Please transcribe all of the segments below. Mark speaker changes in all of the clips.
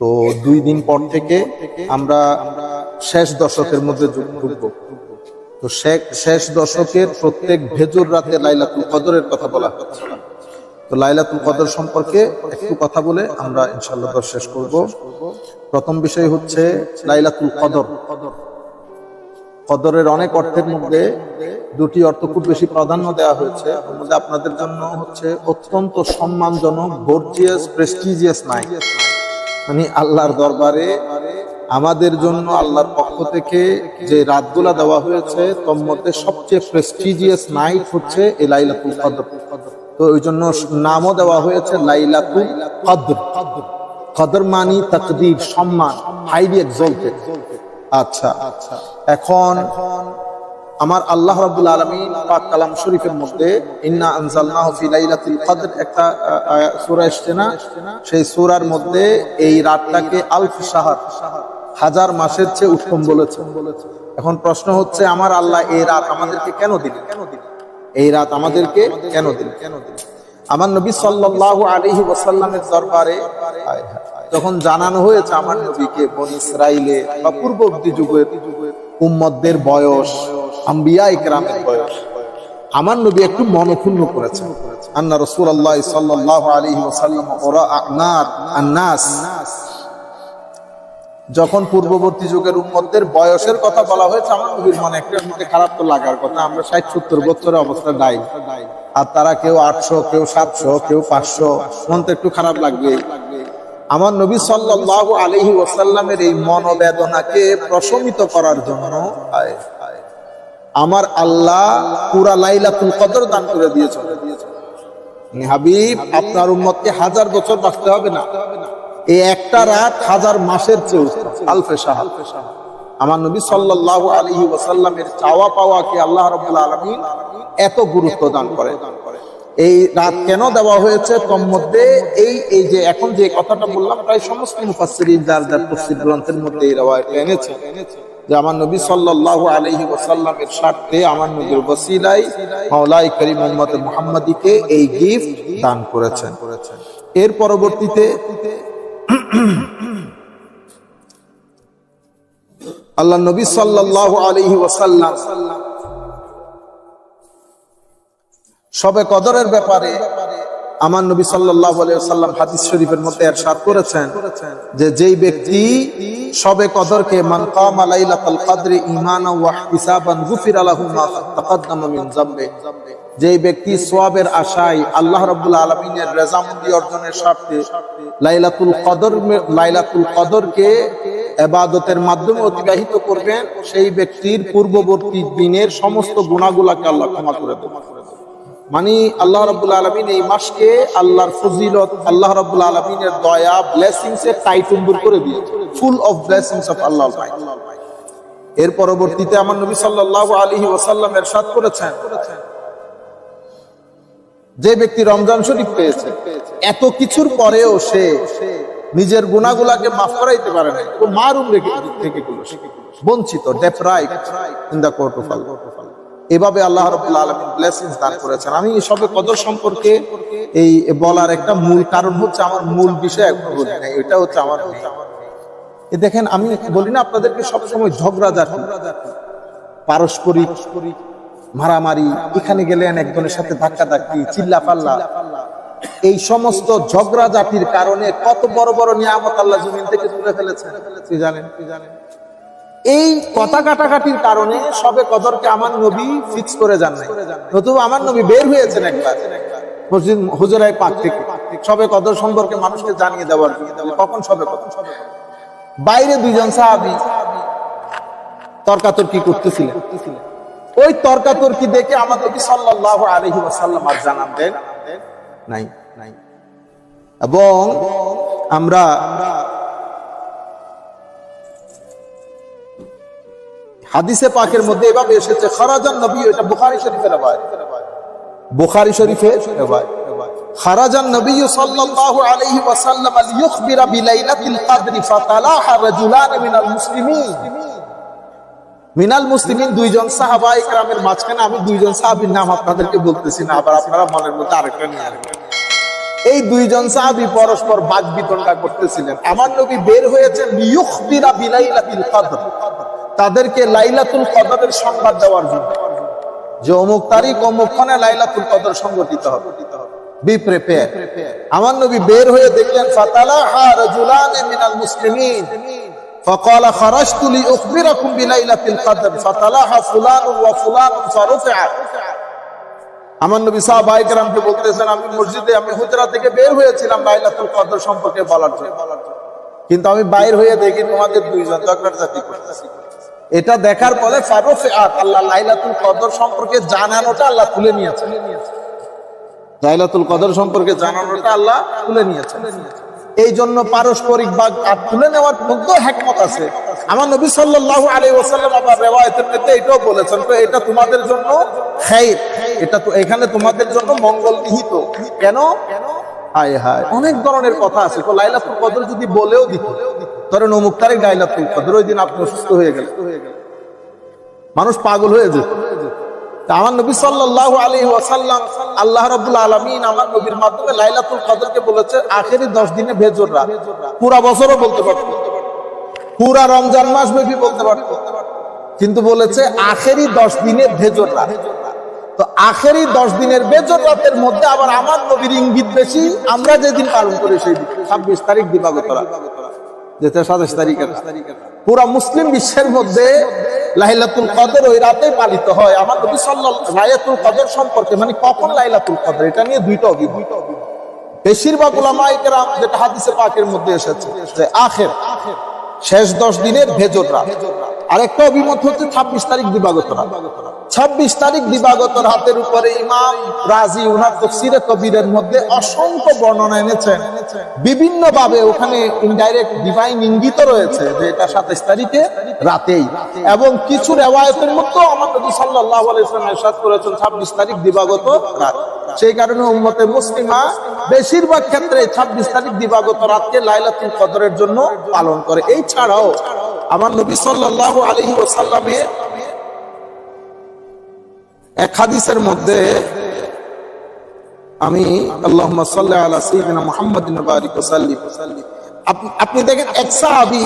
Speaker 1: তো দুই দিন পর থেকে আমরা শেষ দশকের মধ্যে ঢুকবো। তো শেষ দশকের প্রত্যেক ভেজুর রাতে লাইলাতুল কদরের কথা বলা হচ্ছে। তো লাইলাতুল কদর সম্পর্কে একটু কথা বলে আমরা ইনশাল্লাহ দর শেষ করব। প্রথম বিষয় হচ্ছে লাইলাতুল কদর। কদরের অনেক অর্থের মধ্যে দুটি অর্থ খুব বেশি প্রাধান্য দেওয়া হয়েছে। আপনাদের জন্য হচ্ছে অত্যন্ত সম্মানজনক গর্জিয়াস প্রেস্টিজিয়াস নাই মানে আল্লাহর দরবারে আমাদের জন্য আল্লাহর পক্ষ থেকে যে রাতগুলা দেওয়া হয়েছে, তোর মধ্যে সবচেয়ে প্রেস্টিজিয়াস নাইট হচ্ছে এই লাইলাতুল কদর। তো ওই জন্য নামও দেওয়া হয়েছে লাইলাতুল কদর। কদর মানি তাকদীর, সম্মান হাইলি এক্সলটেড আচ্ছা আচ্ছা এখন আমার আল্লাহ রাব্বুল আলামিন পাক কালাম শরীফের মধ্যে ইন্না আনজালনাহু ফি লাইলাতুল কদর একটা সূরা এসেছে না? সেই সূরার মধ্যে এই রাতটাকে আলফ শাহর, হাজার মাসের চেয়ে উত্তম বলেছেন এখন প্রশ্ন হচ্ছে, আমার আল্লাহ এই রাত আমাদেরকে কেন দিলেন? এই রাত আমাদেরকে কেন দিলেন? কেন আমার নবী সাল্লাল্লাহু আলাইহি ওয়াসাল্লামের দরবারে, যখন জানানো হয়েছে আমার নবীকে বন ইসরাইলে বা পূর্ববর্তী যুগের উম্মতদের বয়স, আম্বিয়া ইকরামের বয়স। আমার নবী একটু মনক্ষুণ্ণ করেছেন। আন্না রাসূলুল্লাহ সাল্লাল্লাহু আলাইহি ওয়াসাল্লাম ওরা আনার আন্নাস। যখন পূর্ববর্তী যুগের উম্মতদের বয়সের কথা বলা হয়েছে, আমার নবীর মনে একটা মধ্যে খারাপ তো লাগার কথা। আমরা ষাট সত্তর বছরের অবস্থা দায়ী। আর তারা কেউ আটশো, কেউ সাতশো, কেউ পাঁচশো। মন তো একটু খারাপ লাগবে। আমার নবী সাল্লাল্লাহু আলাইহি ওয়াসাল্লামের এই মনোবেদনাকে প্রশমিত করার জন্য আমার আল্লাহ পুরা লাইলাতুল কদর দান করে দিয়েছেন। হাবিব, আপনার উম্মতকে হাজার বছর বাঁচতে হবে না। এই একটা রাত হাজার মাসের চেয়ে আলফে শাহ। আমার নবী সাল্লাল্লাহু আলাইহি ওয়াসাল্লামের চাওয়া পাওয়াকে আল্লাহ রাব্বুল আলামিন এত গুরুত্ব দান করে। এই রাত কেন দেওয়া হয়েছে? তোর মধ্যে এই এই যে এখন যে কথাটা বললাম, প্রায় সমস্ত মুফাসসিরিন যার যার তাফসীর গ্রন্থের মধ্যে এই রাওয়ায়াত এনেছে, যে আমার নবী সাল্লাল্লাহু আলাইহি ওয়াসাল্লামের স্বার্থে আমার নবীর ওসিলায় মাওলাই করিম উম্মত মুহাম্মাদিকে এই গিফট দান করেছেন। এর পরবর্তীতে আল্লাহ নবী সাল্লাল্লাহু আলাইহি ওয়াসাল্লাম সবে কদরের ব্যাপারে আমার নবী সাল্লাল্লাহু আলাইহি ওয়াসাল্লাম হাদিস শরীফের মধ্যে ইরশাদ করেছেন যে যেই ব্যক্তি সবে কদরকে, মান কামা লাইলাতুল কদরি মিন যেই ব্যক্তি সোয়াবের আশায় আল্লাহ রাব্বুল আলামিনের রেজামন্দি অর্জনের স্বার্থে লাইলাতুল কদর লাইলাতুল কদরকে এবাদতের মাধ্যমে অতিবাহিত করবেন, সেই ব্যক্তির পূর্ববর্তী দিনের সমস্ত গুণাগুলাকে আল্লাহ ক্ষমা করে দেবেন। মানে আল্লাহ রাব্বুল আলামিন এই মাসকে আল্লাহর ফজিলত, আল্লাহ রাব্বুল আলামিনের দয়া ব্লেসিংস এর টাইটুম্বুর করে দিয়েছে full of blessings of Allah এর পরবর্তীতে আমার নবী সাল্লাল্লাহু আলাইহি ওয়াসাল্লাম এরশাদ করেছেন। যে ব্যক্তি রমজান শরীফ পেয়েছে, এত কিছুর পরেও সে নিজের গুণাগুলাকে মাফ করাইতে পারে না মারুম রেখে থেকে বঞ্চিত deprive in the court of Allah এভাবে আল্লাহ ব্লেসিংস দান করেছেন। আমি সবে কদর সম্পর্কে এই বলার একটা মূল কারণ হচ্ছে আমার মূল বিষয় এখন বলি না এটা হচ্ছে আমার এ দেখেন, আমি বলি না আপনাদেরকে সবসময় ঝগড়া জাতি পারস্পরিক মারামারি, এখানে গেলেন একজনের সাথে ধাক্কা ধাক্কি চিল্লা পাল্লা এই সমস্ত ঝগড়া জাতির কারণে কত বড় বড় নিয়ামত আল্লাহ জমিন থেকে তুলে ফেলেছেন। জানেন কি জানেন? এই কথা কাটাকাটির কারণে সবে কদরকে আমার নবী ফিক্স করে যান নাই। নতুবা আমার নবী বের হয়েছেন একবার। মসজিদ হুজুরাই পাক থেকে। সবে কদর সম্পর্কে মানুষকে জানিয়ে দেওয়ার কখন সবে কদর? বাইরে দুইজন সাহাবি তর্কাতর্কি করতেছিলেন। ওই তর্কাতর্কি দেখে আমাদের কি সাল্লাল্লাহু আলাইহি ওয়াসাল্লাম আর জানান দেন নাই নাই। এবং আমরা হাদিসে পাকের মধ্যে এভাবে এসেছে, খরাজান নবী, এটা বুখারি শরীফের রবায়াত বুখারী শরীফে রবায়াত খরাজান নবী সাল্লাল্লাহু আলাইহি ওয়াসাল্লাম বিলাইলাতিল ফাতালাহা রাজুলান মিনাল মুসলিমিন। মিনাল মুসলিমিন দুইজন সাহাবা মাঝখানে, আমি দুইজন সাহাবীর নাম আপনাদেরকে বলতেছি না, আবার আপনারা মনের মধ্যে আরেকটা নিয়ে আসবেন এই দুইজন সাহাবী পরস্পর বাদ বিতণ্ডা করতেছিলেন। আমার নবী বের হয়েছেন লিয়ুখবিরা বিলাইলাতিল কদর। তাদেরকে লাইলাতুল কদরের সংবাদ দেওয়ার জন্য যে অমুক তারিখ অমুক ক্ষণে লাইলাতুল কদর সংগঠিত হবে বি প্রিপেয়ার আমার নবী বের হয়ে দেখলেন ফাতালাহা রাজুলান মিনাল মুসলিমিন فقال خرجت لأخبركم بليلة القدر فتلاها فلان وفلان فرفع আমার নবী সাহাবায়ে কেরামকে বলতেছেন আমি মসজিদে আমি হুজরা থেকে বের হয়েছিলাম লাইলাতুল কদর সম্পর্কে বলার জন্য কিন্তু আমি বাইর হয়ে দেখি তোমাদের দুইজন ঝগড়া জাতি করতেছি এটা দেখার আত আল্লাহ লাইলাতুল কদর সম্পর্কে জানানোটা আল্লাহ তুলে নিয়েছে লাইলাতুল কদর সম্পর্কে জানানোটা আল্লাহ তুলে নিয়েছেন। এই জন্য পারস্পরিক তুলে নেওয়ার হ্যাকমত আছে। আমার নবী সাল্লাল্লাহু আলাইহি ওয়াসাল্লাম আবার রিওয়ায়াতের এটাও বলেছেন, তো এটা তোমাদের জন্য খাইর। এটা তো এখানে তোমাদের জন্য মঙ্গল নিহিত কেন? হায় হায়। অনেক ধরনের কথা আছে। তো লাইলাতুল কদর যদি বলেও দিত ধরেন অমুক তারিখ লাইলাতুল কদর ওই দিন আপনি অসুস্থ হয়ে গেলেন। মানুষ পাগল হয়ে যেত। আমার নবী সাল্লাল্লাহু আলাইহি ওয়াসাল্লাম আল্লাহ রাব্বুল আলামিন আমার নবীর মাধ্যমে লাইলাতুল কদরকে বলেছে, আখেরি 10 দিনে বেজর রাত পুরা বছরও বলতে পারত পুরা রমজান মাস ব্যাপী বলতে পারত কিন্তু বলেছে, আখেরি 10 দিনে ভেজর রাত তো আখেরি 10 দিনের বেজর রাতের মধ্যে আবার আমার নবীর ইঙ্গিত বেশি, আমরা যেদিন পালন করি সেই দিন। 26 তারিখ দিবাগত যেটা 27 তারিখের পুরা মুসলিম বিশ্বের মধ্যে লাইলাতুল কদর ওই রাতে পালিত হয়। আমার নবী সাল্লাল্লাহু লাইলাতুল কদর সম্পর্কে মানে কখন লাইলাতুল কদর? এটা নিয়ে দুইটা অভিমত। বেশিরভাগ উলামায়ে কেরাম যেটা হাদিসে পাকের মধ্যে এসেছে যে আখের, শেষ দশ দিনের ভেজর রাত। আরেকটা অভিমত হচ্ছে ছাব্বিশ তারিখ দিবাগত রাত। ছাব্বিশ তারিখ দিবাগত রাতের উপরে ইমাম রাজি উনার তফসিরে কবিরের মধ্যে অসংখ্য বর্ণনা এনেছেন। বিভিন্ন ভাবে ওখানে ইনডাইরেক্ট ডিভাইন ইঙ্গিত রয়েছে যে এটা সাতাইশ তারিখে রাতেই। এবং কিছু রেওয়ায়তের মধ্যেও আমার নবী ওয়াসাল্লাম ইরশাদ করেছেন 26 তারিখ দিবাগত রাত। সেই কারণে উম্মতে মুসলিমা বেশিরভাগ ক্ষেত্রে 26 তারিখ দিবাগত রাতকে লাইলাতুল কদরের জন্য পালন করে। এই ছাড়াও আমার নবী সাল্লাল্লাহু আলাইহি ওয়াসাল্লামের এক হাদিসের মধ্যে আমি আল্লাহুম্মা সাল্লি আলা সাইয়্যিদিনা মুহাম্মাদিন ওয়া বারিক ওয়া সাল্লিম। আপ- আপনি দেখেন এক সাহাবী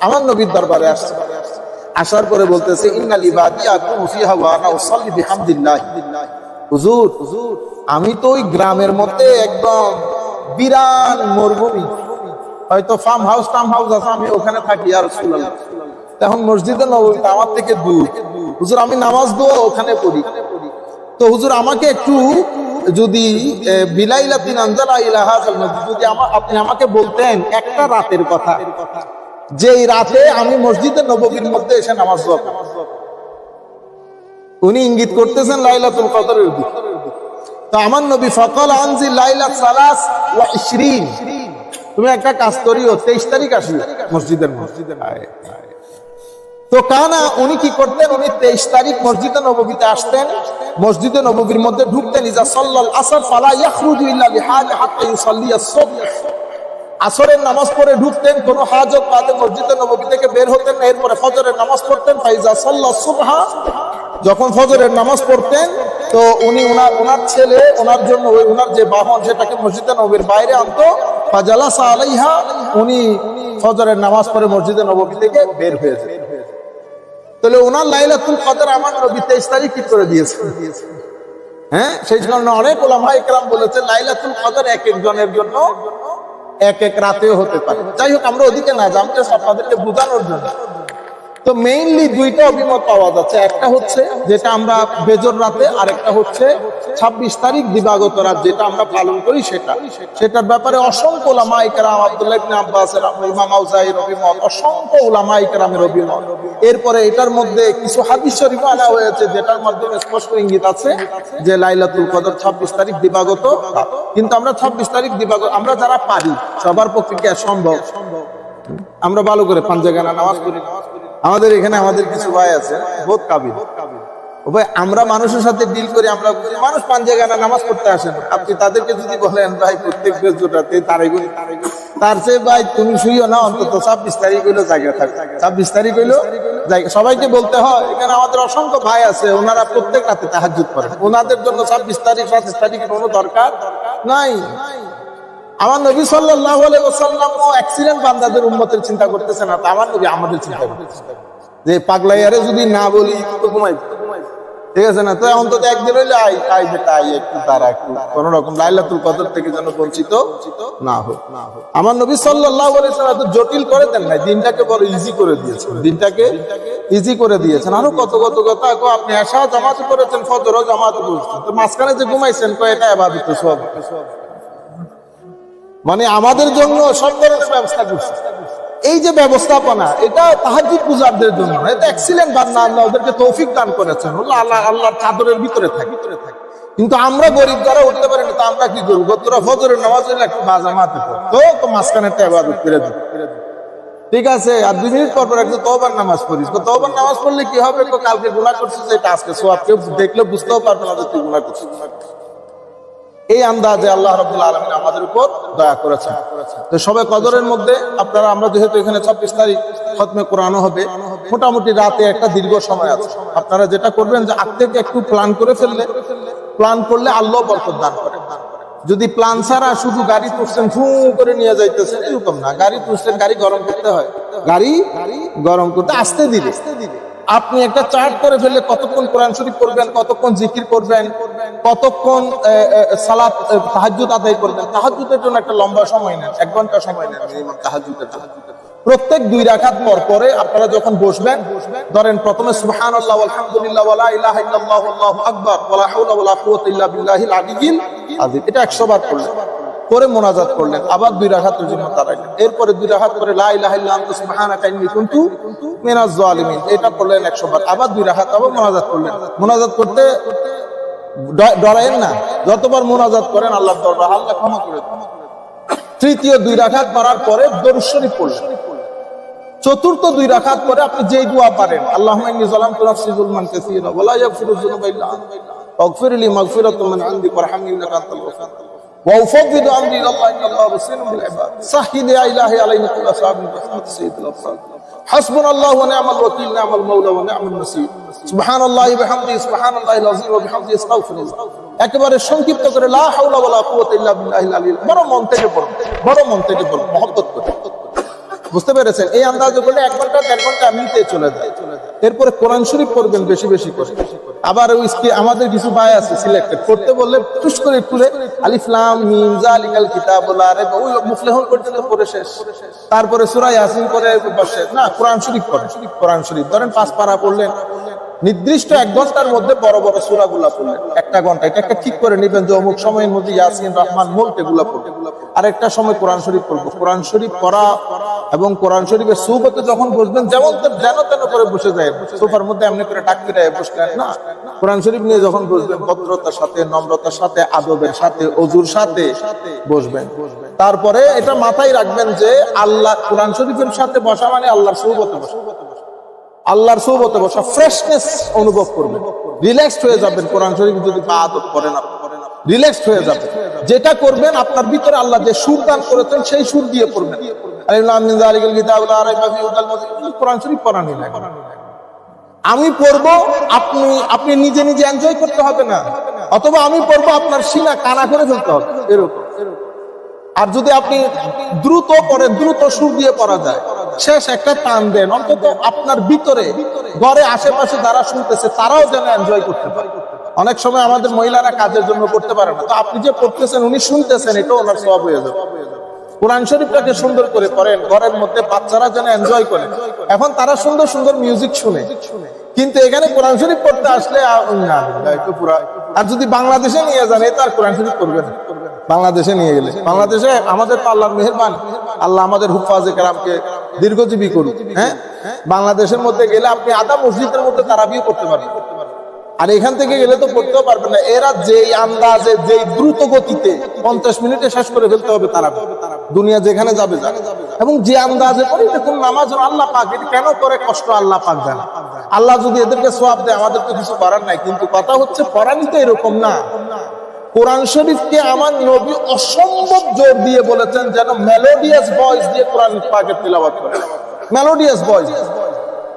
Speaker 1: আমার নবীর দরবারে আসছে। আসার পরে বলতেছে আমি তো ওই গ্রামের মধ্যে একদম বিরান মরুভূমি। হয়তো ফার্ম হাউস টার্ম হাউস আছে, আমি ওখানে থাকি আর তখন মসজিদে নববীতে আমার থেকে দূর। হুজুর আমি নামাজ দো ওখানে পড়ি। তো হুজুর আমাকে একটু যদি এ, বিলাইলাতিন ইলাহা যদি আপনি আমাকে বলতেন একটা রাতের কথা যে এই রাতে আমি মসজিদে নববীর মধ্যে এসে নামাজ দোয়া উনি ইঙ্গিত করতেছেন লাইলাতুল কদরের দিকে। তো আমার নবী ফকল আনজি লাইলা সালাস ওয়া ইশরিন। তুমি একটা কাজ করিও তেইশ তারিখ আসিও মসজিদের মসজিদের তো কানা, উনি কি করতেন? উনি তেইশ তারিখ মসজিদে নববীতে আসতেন। মসজিদে নববীর মধ্যে ঢুকতেন, ইজা আসরের নামাজ পড়ে ঢুকতেন, কোন হাজত বাদে মসজিদে নববী থেকে বের হতেন না। এরপরে ফজরের নামাজ পড়তেন, ফাইজা সাল্লা সুবহা। যখন ফজরের নামাজ পড়তেন, তো উনি ওনার ওনার ছেলে, ওনার জন্য ওই ওনার যে বাহন, সেটাকে মসজিদে নবীর বাইরে আনতো। ফাজালাসা আলাইহা। উনি ফজরের নামাজ পড়ে মসজিদে নববী থেকে বের হয়ে যেতেন তাহলে ওনার লাইলাতুল কদর আমার নবী তেইশ তারিখ ঠিক করে দিয়েছে। হ্যাঁ? সেই কারণে অনেক ওলামা ইকরাম বলেছে, লাইলাতুল কদর এক একজনের জন্য এক এক রাতেও হতে পারে। যাই হোক, আমরা ওদিকে না জানতে আপনাদেরকে বোঝানোর জন্য। তো মেইনলি দুইটা অভিমত পাওয়া যাচ্ছে। একটা হচ্ছে যেটা আমরা বেজর রাতে আর একটা হচ্ছে ছাব্বিশ তারিখ দিবাগত রাত যেটা আমরা পালন করি সেটা। সেটার ব্যাপারে অসংখ্য ওলামা ইকরাম আব্দুল্লাহ ইবনে আব্বাসের ইমাম অভিমত অসংখ্য ওলামা ইকরামের অভিমত। এরপরে এটার মধ্যে কিছু হাদিস শরীফ আনা হয়েছে, যেটার মাধ্যমে স্পষ্ট ইঙ্গিত আছে যে লাইলাতুল কদর ছাব্বিশ তারিখ দিবাগত কিন্তু আমরা ছাব্বিশ তারিখ দিবাগত, আমরা যারা পারি, সবার পক্ষে কি সম্ভব? আমরা ভালো করে পাঞ্জাগানা নামাজ পড়ি আমাদের এখানে আমাদের কিছু ভাই আছে, বহুত কাবিল। ভাই, আমরা মানুষের সাথে ডিল করি, আমরা মানুষ পাঞ্জাগানা নামাজ পড়তে আসেন আপনি তাদেরকে যদি বলেন, ভাই, প্রত্যেক তার চেয়ে, ভাই, তুমি শুইও না, অন্তত ছাব্বিশ তারিখ হইল জায়গা থাকবে ছাব্বিশ তারিখ হইল সবাইকে বলতে হয়, এখানে আমাদের অসংখ্য ভাই আছে, ওনারা প্রত্যেক রাতে তাহাজুদ করেন। ওনাদের জন্য ছাব্বিশ তারিখ, সাতাশ তারিখের কোনো দরকার নাই। আমার নবী সাল্লাল্লাহু আলাইহি ওয়াসাল্লাম ও অ্যাক্সিডেন্ট বান্দাদের উম্মতের চিন্তা করতেছে না, তা আমার নবী আমাদের চিন্তা করতেছে। যে পাগলাইয়ারে যদি না বলি, তো ঘুমাই ঠিক আছে না? তো অন্তত একদিন হইলে আই আই আই একটু তারা একটু কোন রকম লাইলাতুল কদর থেকে যেন বঞ্চিত না হোক। না হোক আমার নবী সাল্লাল্লাহু আলাইহি সাল্লাম এত জটিল করে দেন নাই, দিনটাকে বড় ইজি করে দিয়েছেন। দিনটাকে ইজি করে দিয়েছেন। আরও কত কত কথা কো, আপনি এশা জামাত করেছেন ফজরও জামাত করেছেন তো মাঝখানে যে ঘুমাইছেন কো এটা ইবাদত সব? মানে আমাদের জন্য সব ধরনের ব্যবস্থা করছে। এই যে ব্যবস্থাপনা, এটা তাহাজুদ গুজারদের জন্য এটা এক্সিলেন্ট বান্না আল্লাহ ওদেরকে তৌফিক দান করেছেন। আল্লাহ আল্লাহ, আল্লাহর চাদরের ভিতরে থাকে। ভিতরে থাকে কিন্তু আমরা গরিব যারা উঠতে পারি না তো আমরা কি করব? তোরা ফজরের নামাজ হইলে একটু বাজা মাতে তো তো মাঝখানে একটা করে দিই ঠিক আছে, আর দুই মিনিট পর পর একটু তওবার নামাজ পড়িস। তো তওবার নামাজ পড়লে কি হবে? তো কালকে গুনাহ করছিস, এটা আজকে সোয়াব কেউ দেখলে বুঝতেও পারবে না তুই গুনাহ করছিস। এই আন্দাজে আল্লাহ রাব্বুল আলামিন আমাদের উপর দয়া করেছেন। তো সবাই কদরের মধ্যে আপনারা, আমরা যেহেতু এখানে ছাব্বিশ তারিখ খতমে কোরআনও হবে, মোটামুটি রাতে একটা দীর্ঘ সময় আছে। আপনারা যেটা করবেন যে আগ একটু প্ল্যান করে ফেললে প্ল্যান করলে আল্লাহ বরকত দান করে। যদি প্ল্যান ছাড়া শুধু গাড়ি তুলছেন, ফু করে নিয়ে যাইতেছেন, এরকম না। গাড়ি তুলছেন, গাড়ি গরম করতে হয়। গাড়ি গরম করতে আসতে দিলে আপনি একটা চার্ট করে ফেললে কতক্ষণ কোরআন শরীফ করবেন কতক্ষণ জিকির করবেন, কতক্ষণ সালাত তাহাজ্জুদ আদায় করবেন। তাহাজ্জুদের জন্য একটা লম্বা সময় নেন, এক ঘণ্টা সময় নেন জন্য। প্রত্যেক দুই রাখাত পর পরে আপনারা যখন বসবেন, ধরেন প্রথমে সুবহানাল্লাহ, আলহামদুলিল্লাহ ওয়ালা ইলাহা ইল্লাল্লাহ, আল্লাহু আকবার হাওলা কুওয়াতা ইল্লা বিল্লাহিল আলিয়্যিল আযীম। এটা 100 বার করে মোনাজাত করলেন। আবার দুই রাকাতের জন্য এরপরে দুই রাখাত করে কুনতু মিনাজ জালিমিন। এটা করলেন 100 বার। আবার দুই রাকাত আবার মোনাজাত করলেন। মোনাজাত করতে ড- ডরায়েন না। যতবার মোনাজাত করেন আল্লাহ আল্লাহ ক্ষমা করে তৃতীয় দুই রাখাত মারার পরে দরুদ পড়লেন। চতুর্থ দুই রাখাত পরে আপনি যেই দোয়া পারেন, আল্লাহুম্মা ইন্নী যালামতু নাফসি যুলমান কাসীরা ওয়া লা ইয়াগফিরুয যুনুবা ইল্লা আনতা। মাগফিরাতাম মিন وأفوض أمري إلى الله إن الله بصير بالعباد صحي يا إلهي علينا كل أصحاب برحمة سيد الأبصار حسبنا الله ونعم الوكيل نعم المولى ونعم النصير سبحان الله بحمده سبحان الله العظيم وبحمده استغفر الله একেবারে সংক্ষিপ্ত করে লা হাওলা ওয়ালা কুওয়াতা ইল্লা বিল্লাহিল আলিয়্যিল বড় মন থেকে পড়ো বড় মন থেকে পড়ো মহব্বত করে বুঝতে পেরেছেন? এই আন্দাজ করলে এক ঘণ্টা, দেড় ঘণ্টা এমনিতে চলে যায়। এরপরে কোরআন শরীফ পড়বেন বেশি বেশি করে। আবার ওই আমাদের কিছু ভাই আছে সিলেক্টেড পড়তে বললে টুস করে তুলে আলিফলাম মিম, জালিকাল কিতাবুল আরে ওই মুফলিহুন পর্যন্ত পড়ে শেষ। তারপরে সূরা ইয়াসিন করে বসে। না, কোরআন শরীফ পড়ে। কোরআন শরীফ। ধরেন পাঁচ পারা পড়লেন। নির্দিষ্ট এক ঘণ্টার মধ্যে বড় বড় সুরাগুলা পড়লেন। একটা ঘণ্টা। এটা একটা ঠিক করে নেবেন যে অমুক সময়ের মধ্যে ইয়াসিন, রহমান মুল্ক এগুলা পড়বে। আর একটা সময় কোরআন শরীফ পড়ব। কোরআন শরীফ পড়া এবং কোরআন শরীফের সুবতে যখন বসবেন যেমন যেন তেন করে বসে যায়, সোফার মধ্যে এমনি করে টাক ফিরে বসলেন না। কোরআন শরীফ নিয়ে যখন বসবেন ভদ্রতার সাথে, নম্রতার সাথে, আদবের সাথে, অজুর সাথে বসবেন। তারপরে এটা মাথায় রাখবেন যে আল্লাহ, কোরআন শরীফের সাথে বসা মানে আল্লাহর সুবতে বসা। আল্লাহর সৌবতে বসা ফ্রেশনেস অনুভব করবেন। রিল্যাক্সড হয়ে যাবেন, কোরআন শরীফ যদি বা আদব করেন রিল্যাক্সড হয়ে যাবেন। যেটা করবেন, আপনার ভিতরে আল্লাহ যে সুর দান করেছেন, সেই সুর দিয়ে পড়বেন আমি পড়ব, আপনি আপনি নিজে নিজে এনজয় করতে হবে না। অথবা আমি পড়ব, আপনার সিনা কানা করে ফেলতে হবে। এরকম। আর যদি আপনি দ্রুত পড়েন, দ্রুত সুর দিয়ে পড়া যায়, শেষ একটা টান দেন। অন্তত আপনার ভিতরে, ঘরে আশেপাশে যারা শুনতেছে, তারাও যেন এনজয় করতে পারে। অনেক সময় আমাদের মহিলারা কাজের জন্য করতে পারে না। তো আপনি যে পড়তেছেন, উনি শুনতেছেন এটা ওনার সব হয়ে যাবে। কোরআন শরীফটাকে সুন্দর করে পড়েন, ঘরের মধ্যে বাচ্চারা যেন এনজয় করে। এখন তারা সুন্দর সুন্দর মিউজিক শুনে। কিন্তু এখানে কোরআন শরীফ পড়তে আসলে আর যদি বাংলাদেশে নিয়ে যান এটা আর কোরআন শরীফ করবে না। বাংলাদেশে নিয়ে গেলে। বাংলাদেশে আমাদের তো আল্লাহর মেহেরবান। আল্লাহ আমাদের হুফাজে কালামকে দীর্ঘজীবী করুক হ্যাঁ? বাংলাদেশের মধ্যে গেলে আপনি আদা মসজিদের মধ্যে তারাবিও করতে পারবেন। আর এখান থেকে গেলে তো পড়তেও পারবেন না। এরা যেই আন্দাজে, যেই দ্রুত গতিতে পঞ্চাশ মিনিটে শেষ করে ফেলতে হবে তারা। দুনিয়া যেখানে যাবে যাবে। এবং যে আন্দাজে করে দেখুন, নামাজ আল্লাহ পাক। এটা কেন করে? কষ্ট আল্লাহ পাক জানে। আল্লাহ যদি এদেরকে সোয়াব দেয়, আমাদের তো কিছু করার নাই। কিন্তু কথা হচ্ছে, পড়ানি তো এরকম না। কোরআন শরীফকে আমার নবী অসম্ভব জোর দিয়ে বলেছেন যেন মেলোডিয়াস ভয়েস দিয়ে কোরআন পাকে তেলাওয়াত করে। মেলোডিয়াস ভয়েস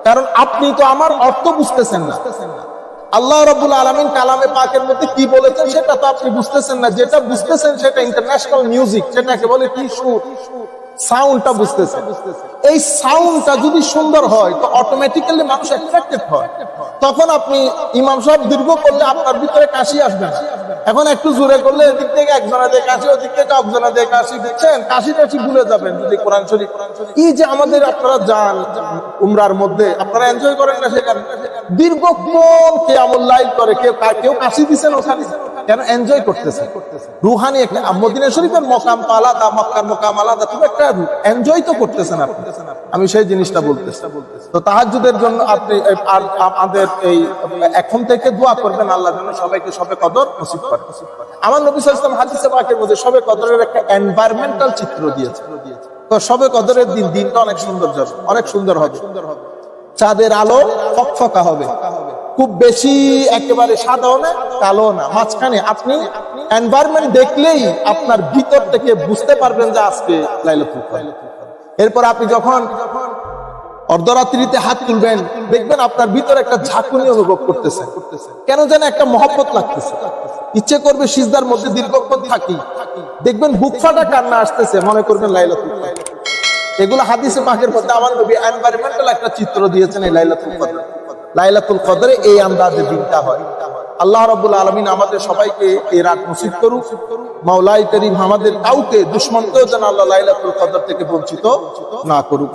Speaker 1: কারণ আপনি তো আমার অর্থ বুঝতেছেন না। আল্লাহ রবুল আলমিন কালামে পাকের মধ্যে কি বলেছেন সেটা তো আপনি বুঝতেছেন না। যেটা বুঝতেছেন সেটা ইন্টারন্যাশনাল মিউজিক সেটাকে বলে কি সুর সাউন্ডটা বুঝতেছেন। এই সাউন্ডটা যদি সুন্দর হয়, তো অটোমেটিক্যালি মানুষ অ্যাট্রাক্টেড হয়। তখন আপনি ইমাম সাহেব দীর্ঘ করলে আপনার ভিতরে কাশি আসবে না। এখন একটু জোরে করলে এদিক থেকে একজনা দিয়ে কাশি, ওদিক থেকে একজনা দিয়ে কাশি দিচ্ছেন কাশি টাশি ভুলে যাবেন যদি কোরআন শরীফ। এই যে আমাদের আপনারা যান উমরার মধ্যে, আপনারা এনজয় করেন না সেখানে। দীর্ঘক্ষণ কে আমল লাইল করে, কেউ কেউ কাশি দিচ্ছেন ওখানে কেন এনজয় করতেছে? রুহানি একটা মদিনা শরীফের মকাম আলাদা, মক্কার মকাম আলাদা, খুব একটা এনজয় তো করতেছেন আপনি। আমি সেই জিনিসটা বলতেছি। তো তাহাজুদের জন্য আপনি আমাদের এই, এখন থেকে দোয়া করবেন আল্লাহ যেন সবাইকে সবে কদর নসিব করে আমার নবী সাল্লাম হাদিসে পাকের মধ্যে সবে কদরের একটা এনভায়রনমেন্টাল চিত্র দিয়েছে। তো সবে কদরের দিন, দিনটা অনেক সুন্দর অনেক সুন্দর হবে। চাঁদের আলো ফকফকা হবে। খুব বেশি একেবারে সাদাও না, কালো না। মাঝখানে আপনি এনভায়রনমেন্ট দেখলেই আপনার ভিতর থেকে বুঝতে পারবেন যে আজকে লাইলাতুল এরপর আপনি যখন অর্ধরাত্রিতে হাত তুলবেন, দেখবেন আপনার ভিতরে একটা ঝাঁকুনি অনুভব করতেছে। কেন যেন একটা মহব্বত লাগতেছে। ইচ্ছে করবে সিজদার মধ্যে দীর্ঘক্ষণ থাকি। দেখবেন বুক কান্না আসতেছে, মনে করবেন লাইলাতুল এগুলো হাদিসে পাকের মধ্যে আমার নবী এনভায়রনমেন্টাল একটা চিত্র দিয়েছেন এই লাইলাতুল কদর। লাইলাতুল কদরে এই আন্দাজে দিনটা হয়। আল্লাহ রবুল আলমিন আমাদের সবাইকে এই রাত নসিব করুক। মাওলাই করিম আমাদের কাউকে দুশ্মনকেও যেন আল্লাহ লাইলাতুল কদর থেকে বঞ্চিত না করুক।